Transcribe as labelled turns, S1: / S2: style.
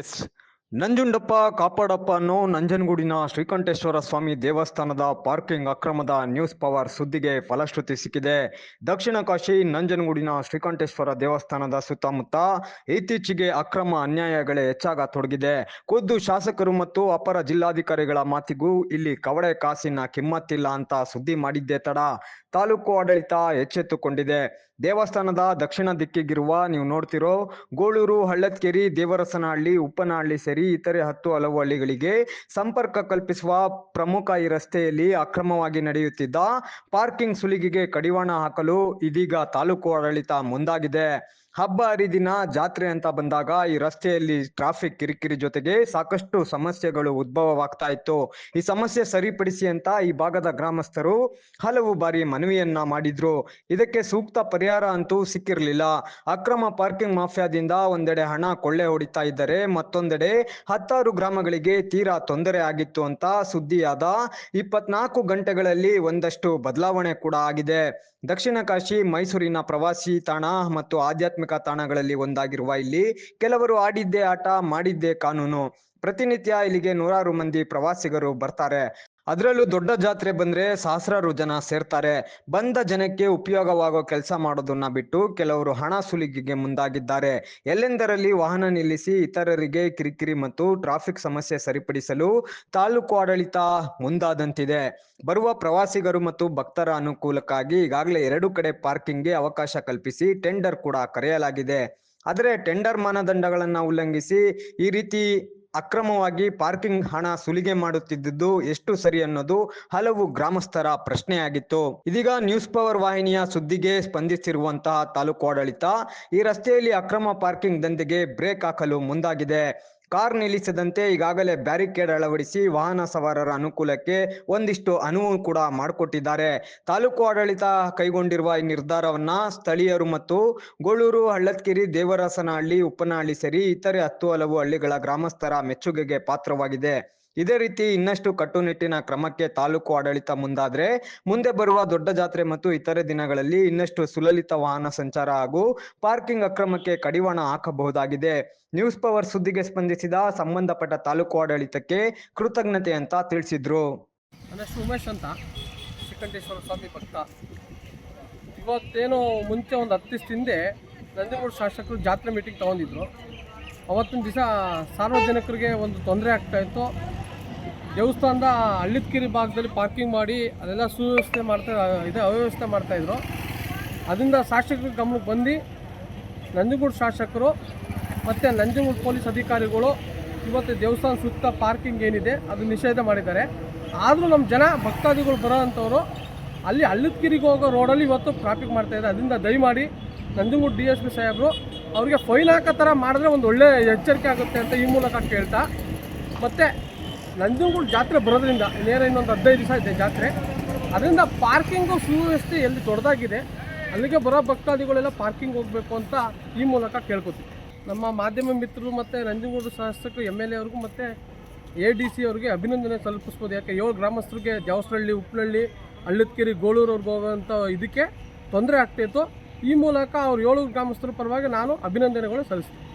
S1: S Nanjundappa, ಕಾಪಾಡಪ್ಪ ಅನ್ನೋ ನಂಜನಗೂಡಿನ ಶ್ರೀಕಂಠೇಶ್ವರ ಸ್ವಾಮಿ ದೇವಸ್ಥಾನದ ಪಾರ್ಕಿಂಗ್ ಅಕ್ರಮದ ನ್ಯೂಸ್ ಪವರ್ ಸುದ್ದಿಗೆ ಫಲಶ್ರುತಿ ಸಿಕ್ಕಿದೆ. ದಕ್ಷಿಣ ಕಾಶಿ ನಂಜನಗೂಡಿನ ಶ್ರೀಕಂಠೇಶ್ವರ ದೇವಸ್ಥಾನದ ಸುತ್ತಮುತ್ತ ಇತ್ತೀಚೆಗೆ ಅಕ್ರಮ ಅನ್ಯಾಯಗಳೇ ಹೆಚ್ಚಾಗತೊಡಗಿದೆ ಖುದ್ದು ಶಾಸಕರು ಮತ್ತು ಅಪರ ಜಿಲ್ಲಾಧಿಕಾರಿಗಳ ಮಾತಿಗೂ ಇಲ್ಲಿ ಕವಡೆ ಕಾಸಿನ ಕಿಮ್ಮತ್ತಿಲ್ಲ ಅಂತ ಸುದ್ದಿ ಮಾಡಿದ್ದೇ ತಡ. ತಾಲೂಕು ಆಡಳಿತ ಎಚ್ಚೆತ್ತುಕೊಂಡಿದೆ. ದೇವಸ್ಥಾನದ ದಕ್ಷಿಣ ದಿಕ್ಕಿಗಿರುವ ನೀವು ನೋಡ್ತಿರೋ ಗೋಳೂರು, ಹಳ್ಳತ್ಕೇರಿ, ದೇವರಸನಹಳ್ಳಿ, ಉಪ್ಪನಹಳ್ಳಿ ಸೇರಿ ಇತರೆ ಹತ್ತು ಹಲವು ಹಳ್ಳಿಗಳಿಗೆ ಸಂಪರ್ಕ ಕಲ್ಪಿಸುವ ಪ್ರಮುಖ ಈ ರಸ್ತೆಯಲ್ಲಿ ಅಕ್ರಮವಾಗಿ ನಡೆಯುತ್ತಿದ್ದ ಪಾರ್ಕಿಂಗ್ ಸುಲಿಗೆಗೆ ಕಡಿವಾಣ ಹಾಕಲು ಇದೀಗ ತಾಲೂಕು ಆಡಳಿತ ಮುಂದಾಗಿದೆ. ಹಬ್ಬ ಹರಿದಿನ ಜಾತ್ರೆ ಅಂತ ಬಂದಾಗ ಈ ರಸ್ತೆಯಲ್ಲಿ ಟ್ರಾಫಿಕ್ ಕಿರಿಕಿರಿ ಜೊತೆಗೆ ಸಾಕಷ್ಟು ಸಮಸ್ಯೆಗಳು ಉದ್ಭವವಾಗ್ತಾ ಇತ್ತು. ಈ ಸಮಸ್ಯೆ ಸರಿಪಡಿಸಿ ಅಂತ ಈ ಭಾಗದ ಗ್ರಾಮಸ್ಥರು ಹಲವು ಬಾರಿ ಮನವಿಯನ್ನ ಮಾಡಿದ್ರು. ಇದಕ್ಕೆ ಸೂಕ್ತ ಪರಿಹಾರ ಅಂತೂ ಸಿಕ್ಕಿರಲಿಲ್ಲ. ಅಕ್ರಮ ಪಾರ್ಕಿಂಗ್ ಮಾಫಿಯಾದಿಂದ ಒಂದೆಡೆ ಹಣ ಕೊಳ್ಳೆ ಹೊಡಿತಾ ಇದ್ದರೆ ಮತ್ತೊಂದೆಡೆ ಹತ್ತಾರು ಗ್ರಾಮಗಳಿಗೆ ತೀರಾ ತೊಂದರೆ ಆಗಿತ್ತು ಅಂತ ಸುದ್ದಿಯಾದ ಇಪ್ಪತ್ನಾಲ್ಕು ಗಂಟೆಗಳಲ್ಲಿ ಒಂದಷ್ಟು ಬದಲಾವಣೆ ಕೂಡ ಆಗಿದೆ. ದಕ್ಷಿಣ ಕಾಶಿ ಮೈಸೂರಿನ ಪ್ರವಾಸಿ ತಾಣ ಮತ್ತು ಆಧ್ಯಾತ್ಮಿಕ ತಾಣಗಳಲ್ಲಿ ಒಂದಾಗಿರುವ ಇಲ್ಲಿ ಕೆಲವರು ಆಡಿದ್ದೇ ಆಟ ಮಾಡಿದ್ದೇ ಕಾನೂನು. ಪ್ರತಿನಿತ್ಯ ಇಲ್ಲಿಗೆ ನೂರಾರು ಮಂದಿ ಪ್ರವಾಸಿಗರು ಬರ್ತಾರೆ. ಅದರಲ್ಲೂ ದೊಡ್ಡ ಜಾತ್ರೆ ಬಂದ್ರೆ ಸಹಸ್ರಾರು ಜನ ಸೇರ್ತಾರೆ. ಬಂದ ಜನಕ್ಕೆ ಉಪಯೋಗವಾಗೋ ಕೆಲಸ ಮಾಡೋದನ್ನ ಬಿಟ್ಟು ಕೆಲವರು ಹಣ ಸುಲಿಗೆಗೆ ಮುಂದಾಗಿದ್ದಾರೆ. ಎಲ್ಲೆಂದರಲ್ಲಿ ವಾಹನ ನಿಲ್ಲಿಸಿ ಇತರರಿಗೆ ಕಿರಿಕಿರಿ ಮತ್ತು ಟ್ರಾಫಿಕ್ ಸಮಸ್ಯೆ ಸರಿಪಡಿಸಲು ತಾಲೂಕು ಆಡಳಿತ ಮುಂದಾದಂತಿದೆ. ಬರುವ ಪ್ರವಾಸಿಗರು ಮತ್ತು ಭಕ್ತರ ಅನುಕೂಲಕ್ಕಾಗಿ ಈಗಾಗಲೇ ಎರಡು ಕಡೆ ಪಾರ್ಕಿಂಗ್ಗೆ ಅವಕಾಶ ಕಲ್ಪಿಸಿ ಟೆಂಡರ್ ಕೂಡ ಕರೆಯಲಾಗಿದೆ. ಆದರೆ ಟೆಂಡರ್ ಮಾನದಂಡಗಳನ್ನು ಉಲ್ಲಂಘಿಸಿ ಈ ರೀತಿ ಅಕ್ರಮವಾಗಿ ಪಾರ್ಕಿಂಗ್ ಹಣ ಸುಲಿಗೆ ಮಾಡುತ್ತಿದ್ದುದು ಎಷ್ಟು ಸರಿ ಅನ್ನೋದು ಹಲವು ಗ್ರಾಮಸ್ಥರ ಪ್ರಶ್ನೆಯಾಗಿತ್ತು. ಇದೀಗ ನ್ಯೂಸ್ ಪವರ್ ವಾಹಿನಿಯ ಸುದ್ದಿಗೆ ಸ್ಪಂದಿಸಿರುವಂತಹ ತಾಲೂಕು ಆಡಳಿತ ಈ ರಸ್ತೆಯಲ್ಲಿ ಅಕ್ರಮ ಪಾರ್ಕಿಂಗ್ ದಂಧೆಗೆ ಬ್ರೇಕ್ ಹಾಕಲು ಮುಂದಾಗಿದೆ. ಕಾರ್ ನಿಲ್ಲಿಸದಂತೆ ಈಗಾಗಲೇ ಬ್ಯಾರಿಕೇಡ್ ಅಳವಡಿಸಿ ವಾಹನ ಸವಾರರ ಅನುಕೂಲಕ್ಕೆ ಒಂದಿಷ್ಟು ಅನುವು ಕೂಡ ಮಾಡಿಕೊಟ್ಟಿದ್ದಾರೆ. ತಾಲೂಕು ಆಡಳಿತ ಕೈಗೊಂಡಿರುವ ಈ ನಿರ್ಧಾರವನ್ನ ಸ್ಥಳೀಯರು ಮತ್ತು ಗೋಳೂರು ಹಳ್ಳತ್ಕೆರಿ ದೇವರಸನಹಳ್ಳಿ, ಉಪ್ಪನಹಳ್ಳಿ ಸೇರಿ ಇತರೆ ಹತ್ತು ಹಲವು ಹಳ್ಳಿಗಳ ಗ್ರಾಮಸ್ಥರ ಮೆಚ್ಚುಗೆಗೆ ಪಾತ್ರವಾಗಿದೆ. ಇದೇ ರೀತಿ ಇನ್ನಷ್ಟು ಕಟ್ಟುನಿಟ್ಟಿನ ಕ್ರಮಕ್ಕೆ ತಾಲೂಕು ಆಡಳಿತ ಮುಂದಾದ್ರೆ ಮುಂದೆ ಬರುವ ದೊಡ್ಡ ಜಾತ್ರೆ ಮತ್ತು ಇತರೆ ದಿನಗಳಲ್ಲಿ ಇನ್ನಷ್ಟು ಸುಲಲಿತ ವಾಹನ ಸಂಚಾರ ಹಾಗೂ ಪಾರ್ಕಿಂಗ್ ಅಕ್ರಮಕ್ಕೆ ಕಡಿವಾಣ ಹಾಕಬಹುದಾಗಿದೆ. ನ್ಯೂಸ್ ಪವರ್ ಸುದ್ದಿಗೆ ಸ್ಪಂದಿಸಿದ ಸಂಬಂಧಪಟ್ಟ ತಾಲೂಕು ಆಡಳಿತಕ್ಕೆ ಕೃತಜ್ಞತೆ ಅಂತ ತಿಳಿಸಿದ್ರು.
S2: ಉಮೇಶ್ ಅಂತ. ಶ್ರೀಕಂಠೇಶ್ವರ ಸ್ವಾಮಿ ಭಕ್ತ. ಇವತ್ತೇನು ಮುಂಚೆ ಒಂದು ಹತ್ತು ಹಿಂದೆ ನಂಜನಗೂಡು ಶಾಸಕರು ಜಾತ್ರೆ ಮೀಟಿಂಗ್ ತೊಗೊಂಡಿದ್ರು. ಅವತ್ತಿನ ದಿವಸ ಸಾರ್ವಜನಿಕರಿಗೆ ಒಂದು ತೊಂದರೆ ಆಗ್ತಾಯಿತ್ತು ದೇವಸ್ಥಾನದ ಹಳ್ಳಿದಕಿರಿ ಭಾಗದಲ್ಲಿ ಪಾರ್ಕಿಂಗ್ ಮಾಡಿ ಅದೆಲ್ಲ ಸುವ್ಯವಸ್ಥೆ ಮಾಡ್ತಾ, ಇದೆ ಅವ್ಯವಸ್ಥೆ ಮಾಡ್ತಾಯಿದ್ರು ಅದರಿಂದ ಶಾಸಕರ ಗಮನಕ್ಕೆ ಬಂದು ನಂಜನಗೂಡು ಶಾಸಕರು ಮತ್ತು ನಂಜನಗೂಡು ಪೊಲೀಸ್ ಅಧಿಕಾರಿಗಳು ಇವತ್ತು ದೇವಸ್ಥಾನ ಸುತ್ತ ಪಾರ್ಕಿಂಗ್ ಏನಿದೆ, ಅದು ನಿಷೇಧ ಮಾಡಿದ್ದಾರೆ. ಆದರೂ ನಮ್ಮ ಜನ ಭಕ್ತಾದಿಗಳು ಬರೋ ಅಂಥವ್ರು ಅಲ್ಲಿ ಹಳ್ಳದಗಿರಿಗೆ ಹೋಗೋ ರೋಡಲ್ಲಿ ಇವತ್ತು ಟ್ರಾಫಿಕ್ ಮಾಡ್ತಾಯಿದ್ದಾರೆ ಅದರಿಂದ ದಯಮಾಡಿ ನಂಜನಗೂಡು ಡಿ ಎಸ್ ಪಿ ಸಾಹೇಬರು ಅವರಿಗೆ ಫೈನ್ ಹಾಕೋ ಥರ ಮಾಡಿದ್ರೆ ಒಂದು ಒಳ್ಳೆಯ ಎಚ್ಚರಿಕೆ ಆಗುತ್ತೆ ಅಂತ ಈ ಮೂಲಕ ಕೇಳ್ತಾ. ಮತ್ತು ನಂಜನಗೂಡು ಜಾತ್ರೆ ಬರೋದ್ರಿಂದ ನೇರ ಇನ್ನೊಂದು ಹದಿನೈದು ದಿವಸ ಇದೆ ಜಾತ್ರೆ. ಅದರಿಂದ ಪಾರ್ಕಿಂಗು ಸುವ್ಯವಸ್ಥೆ ಎಲ್ಲಿ ದೊಡ್ಡದಾಗಿದೆ ಅಲ್ಲಿಗೆ ಬರೋ ಭಕ್ತಾದಿಗಳೆಲ್ಲ ಪಾರ್ಕಿಂಗ್ ಹೋಗಬೇಕು ಅಂತ ಈ ಮೂಲಕ ಕೇಳ್ಕೊತೀವಿ. ನಮ್ಮ ಮಾಧ್ಯಮ ಮಿತ್ರರು ಮತ್ತು ನಂಜನಗೂಡು ಶಾಸಕರು ಎಂ ಎಲ್ ಎ ಅವ್ರಿಗೂ ಮತ್ತು ಎ ಡಿ ಸಿ ಅವ್ರಿಗೆ ಅಭಿನಂದನೆ ಸಲ್ಲಿಸ್ಬೋದು. ಯಾಕೆ, ಏಳು ಗ್ರಾಮಸ್ಥರಿಗೆ ದೇವಸ್ಥಳ್ಳಿ ಉಪ್ಪನಹಳ್ಳಿ ಹಳ್ಳದಕೆರೆ ಗೋಳೂರವ್ರಿಗೆ ಹೋಗೋವಂಥ ಇದಕ್ಕೆ ತೊಂದರೆ ಆಗ್ತಾಯಿತ್ತು ಈ ಮೂಲಕ ಅವ್ರು ಏಳು ಗ್ರಾಮಸ್ಥರ ಪರವಾಗಿ ನಾನು ಅಭಿನಂದನೆಗಳು ಸಲ್ಲಿಸ್ತೀನಿ.